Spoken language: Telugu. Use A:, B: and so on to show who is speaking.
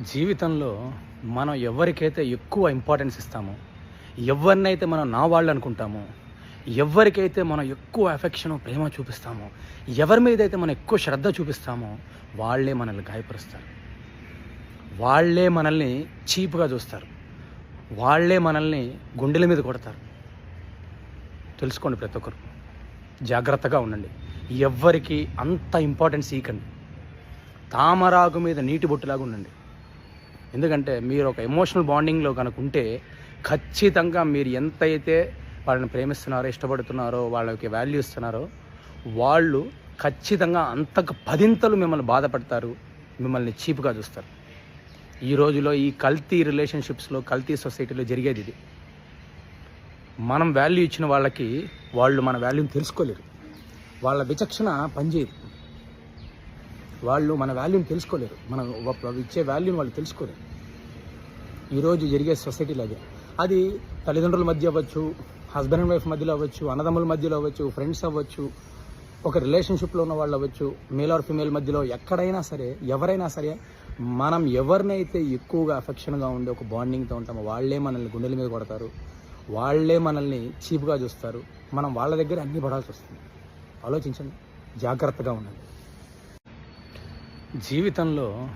A: జీవితంలో మనం ఎవరికైతే ఎక్కువ ఇంపార్టెన్స్ ఇస్తామో ఎవరినైతే మనం నా వాళ్ళు అనుకుంటామో ఎవరికైతే మనం ఎక్కువ అఫెక్షన్ ప్రేమ చూపిస్తామో ఎవరి మీద అయితే మనం ఎక్కువ శ్రద్ధ చూపిస్తామో వాళ్ళే మనల్ని గాయపరుస్తారు. వాళ్ళే మనల్ని చీప్గా చూస్తారు. వాళ్ళే మనల్ని గుండెల మీద కొడతారు. తెలుసుకోండి ప్రతి ఒక్కరు. జాగ్రత్తగా ఉండండి. ఎవ్వరికి అంత ఇంపార్టెన్స్ ఇవ్వకండి తామరాకు మీద నీటి బొట్టులాగా ఉండండి. ఎందుకంటే మీరు ఒక ఎమోషనల్ బాండింగ్లో కనుక ఉంటే ఖచ్చితంగా మీరు ఎంతైతే వాళ్ళని ప్రేమిస్తున్నారో ఇష్టపడుతున్నారో వాళ్ళకి వాల్యూ ఇస్తున్నారో వాళ్ళు ఖచ్చితంగా అంతకు పదింతలు మిమ్మల్ని బాధపడతారు మిమ్మల్ని చీప్గా చూస్తారు. ఈ రోజులో ఈ కల్తీ రిలేషన్షిప్స్లో కల్తీ సొసైటీలో జరిగేది ఇది. మనం వాల్యూ ఇచ్చిన వాళ్ళకి వాళ్ళు మన వాల్యూని తెలుసుకోలేరు. వాళ్ళ విచక్షణ పనిచేయదు. వాళ్ళు మన వాల్యూని తెలుసుకోలేరు. మనం ఇచ్చే వాల్యూని వాళ్ళు తెలుసుకోలేరు. ఈరోజు జరిగే సొసైటీలో అదే అది తల్లిదండ్రుల మధ్య అవ్వచ్చు హస్బెండ్ అండ్ వైఫ్ మధ్యలో అవ్వచ్చు అన్నదమ్ముల మధ్యలో అవ్వచ్చు ఫ్రెండ్స్ అవ్వచ్చు ఒక రిలేషన్షిప్లో ఉన్న వాళ్ళు అవ్వచ్చు మేల్ ఆర్ ఫిమేల్ మధ్యలో ఎక్కడైనా సరే ఎవరైనా సరే మనం ఎవరినైతే ఎక్కువగా అఫెక్షన్గా ఉండే ఒక బాండింగ్తో ఉంటామో వాళ్ళే మనల్ని గుండెల మీద కొడతారు. వాళ్ళే మనల్ని చీప్గా చూస్తారు. మనం వాళ్ళ దగ్గర అన్ని పడాల్సి వస్తుంది. ఆలోచించండి. జాగ్రత్తగా ఉండండి. జీవితంలో